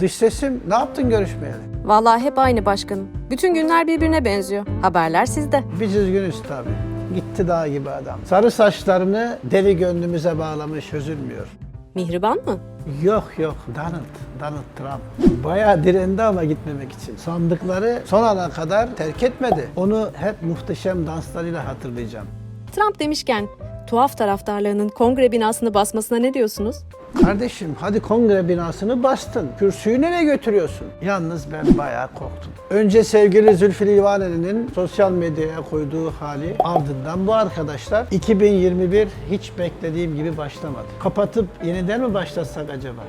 Dış sesim ne yaptın görüşmeyeli? Vallahi hep aynı başkanım. Bütün günler birbirine benziyor. Haberler sizde. Biz üzgünüz tabii. Gitti dağ gibi adam. Sarı saçlarını deli gönlümüze bağlamış üzülmüyor. Mihriban mı? Yok yok Donald, Donald Trump. Bayağı direndi ama gitmemek için. Sandıkları son ana kadar terk etmedi. Onu hep muhteşem danslarıyla hatırlayacağım. Trump demişken tuhaf taraftarlarının kongre binasını basmasına ne diyorsunuz? Kardeşim hadi kongre binasını bastın. Kürsüyü nereye götürüyorsun? Yalnız ben bayağı korktum. Önce sevgili Zülfü Livaneli'nin sosyal medyaya koyduğu hali ardından bu arkadaşlar 2021 hiç beklediğim gibi başlamadı. Kapatıp yeniden mi başlasak acaba?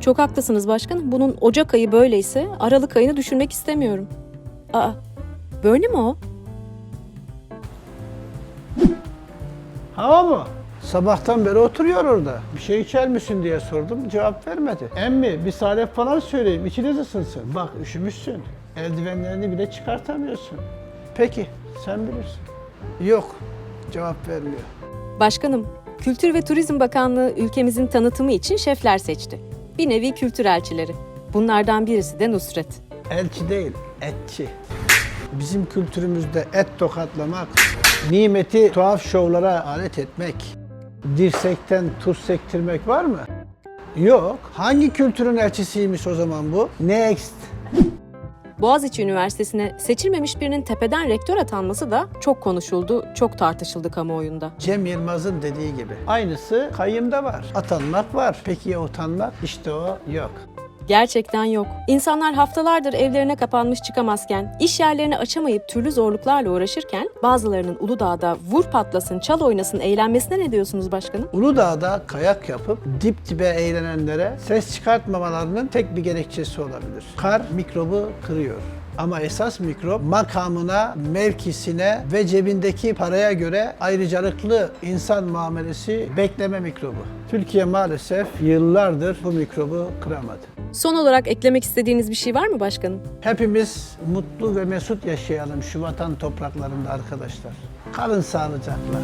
Çok haklısınız başkanım. Bunun Ocak ayı böyleyse Aralık ayını düşünmek istemiyorum. Aa, böyle mi o? Hava mı? Sabahtan beri oturuyor orada. Bir şey içer misin diye sordum. Cevap vermedi. Emmi bir salep falan söyleyeyim. İçiniz ısınsın. Bak üşümüşsün. Eldivenlerini bile çıkartamıyorsun. Peki sen bilirsin. Yok. Cevap vermiyor. Başkanım, Kültür ve Turizm Bakanlığı ülkemizin tanıtımı için şefler seçti. Bir nevi kültür elçileri. Bunlardan birisi de Nusret. Elçi değil, etçi. Bizim kültürümüzde et tokatlamak, nimeti tuhaf şovlara alet etmek, dirsekten tuz sektirmek var mı? Yok. Hangi kültürün elçisiymiş o zaman bu? Next. Boğaziçi Üniversitesi'ne seçilmemiş birinin tepeden rektör atanması da çok konuşuldu, çok tartışıldı kamuoyunda. Cem Yılmaz'ın dediği gibi. Aynısı kayyımda var. Atanmak var. Peki ya utanmak? İşte o yok. Gerçekten yok. İnsanlar haftalardır evlerine kapanmış çıkamazken, iş yerlerini açamayıp türlü zorluklarla uğraşırken bazılarının Uludağ'da vur patlasın, çal oynasın eğlenmesine ne diyorsunuz başkanım? Uludağ'da kayak yapıp dip dibe eğlenenlere ses çıkartmamalarının tek bir gerekçesi olabilir. Kar mikrobu kırıyor. Ama esas mikrop makamına, mevkisine ve cebindeki paraya göre ayrıcalıklı insan muamelesi bekleme mikrobu. Türkiye maalesef yıllardır bu mikrobu kıramadı. Son olarak eklemek istediğiniz bir şey var mı başkanım? Hepimiz mutlu ve mesut yaşayalım şu vatan topraklarında arkadaşlar. Kalın sağlıcakla.